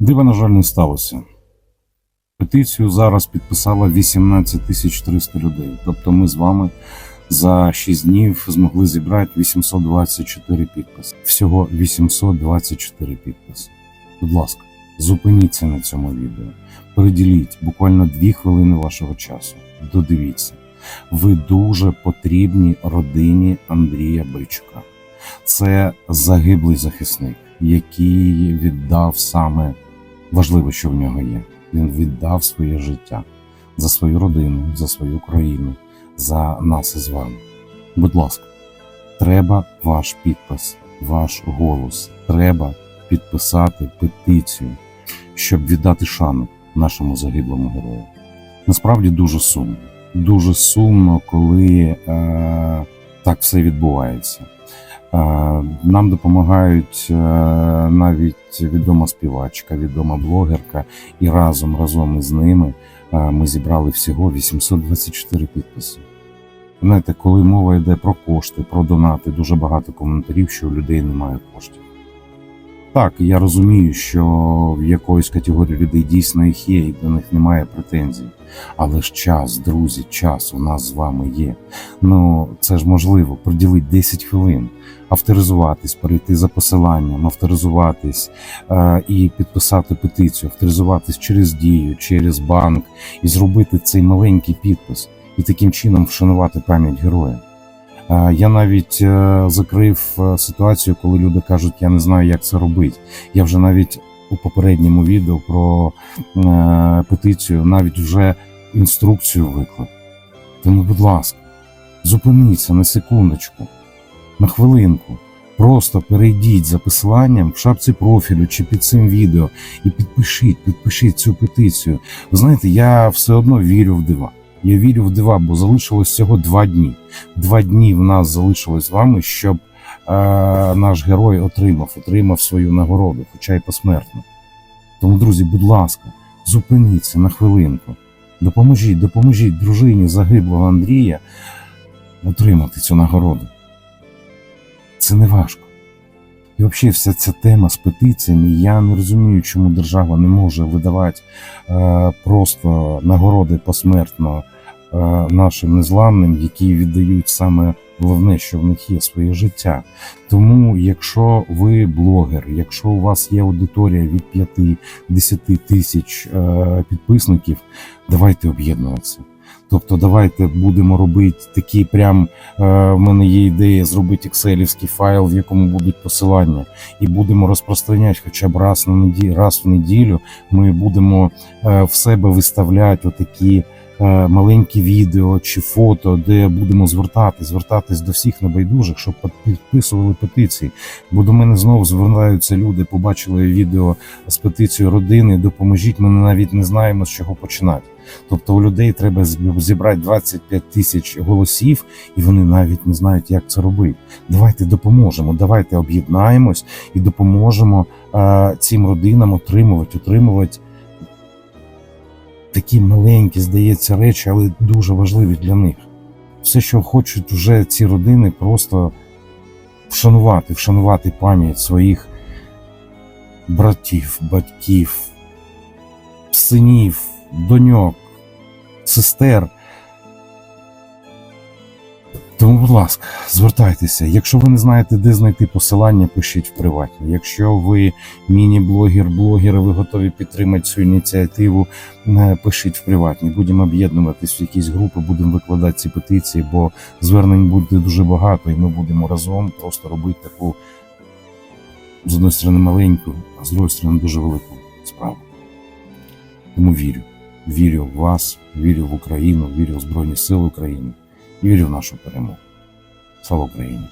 Дива, на жаль, не сталося. Петицію зараз підписало 18 тисяч 300 людей. Тобто ми з вами за 6 днів змогли зібрати 824 підписи. Всього 824 підписи. Будь ласка, зупиніться на цьому відео. Приділіть буквально 2 хвилини вашого часу. Додивіться. Ви дуже потрібні родині Андрія Бойчука. Це загиблий захисник, який віддав саме важливе, що в нього є. Він віддав своє життя за свою родину, за свою країну, за нас із вами. Будь ласка, треба ваш підпис, ваш голос. Треба підписати петицію, щоб віддати шану нашому загиблому герою. Насправді дуже сумно. Дуже сумно, коли е, так все відбувається. Е, Нам допомагають е, навіть відома співачка, відома блогерка, і разом разом із ними е, ми зібрали всього 824 підписи. Знаєте, коли мова йде про кошти, про донати, дуже багато коментарів, що у людей немає коштів. Так, я розумію, що в якоїсь категорії людей дійсно їх є, і до них немає претензій. Але ж час, друзі, час у нас з вами є. Ну це ж можливо приділити 10 хвилин, авторизуватись, перейти за посиланням, авторизуватись е, і підписати петицію, авторизуватись через дію, через банк і зробити цей маленький підпис, і таким чином вшанувати пам'ять героя. Е, Я навіть е, закрив е, ситуацію, коли люди кажуть, я не знаю, як це робити. Я вже навіть у попередньому відео про петицію навіть вже інструкцію виклав. Тому, будь ласка, зупиніться на секундочку, на хвилинку. Просто перейдіть за посиланням в шапці профілю чи під цим відео і підпишіть, підпишіть цю петицію. Ви знаєте, я все одно вірю в дива. Я вірю в дива, бо залишилось всього два дні. Два дні в нас залишилось з вами, щоб е, наш герой отримав, отримав свою нагороду, хоча й посмертно. Тому, друзі, будь ласка, зупиніться на хвилинку. Допоможіть, допоможіть дружині загиблого Андрія отримати цю нагороду. Це не важко. І взагалі вся ця тема з петиціями, я не розумію, чому держава не може видавати е, просто нагороди посмертно нашим незламним, які віддають саме головне, що в них є своє життя. Тому, якщо ви блогер, якщо у вас є аудиторія від 5-10 тисяч е, підписників, давайте об'єднуватися. Тобто, давайте будемо робити такі прям. Е, в мене є ідея зробити екселівський файл, в якому будуть посилання, і будемо розпространяти хоча б раз на неділю, раз в неділю. Ми будемо е, в себе виставляти отакі е, маленькі відео чи фото, де будемо звертатись, звертатись до всіх небайдужих, щоб підписували петиції. Бо до мене знову звертаються люди, побачили відео з петицією родини. Допоможіть, ми навіть не знаємо з чого починати. Тобто у людей треба зібрати 25 тисяч голосів, і вони навіть не знають, як це робити. Давайте допоможемо, давайте об'єднаємось і допоможемо е, цим родинам отримувати, отримувати такі маленькі, здається, речі, але дуже важливі для них. Все, що хочуть вже ці родини, просто вшанувати, вшанувати пам'ять своїх братів, батьків, синів, доньок, сестер. Тому, будь ласка, звертайтеся. Якщо ви не знаєте, де знайти посилання, пишіть в приватні. Якщо ви міні-блогер, блогер, ви готові підтримати цю ініціативу, е, пишіть в приватні. Будемо об'єднуватись в якісь групи, будемо викладати ці петиції, бо звернень буде дуже багато, і ми будемо разом просто робити таку з одної сторони маленьку, а з другої сторони дуже велику справу. Тому вірю. Вірю в вас, вірю в Україну, вірю в Збройні Сили України, вірю в нашу перемогу. Слава Україні!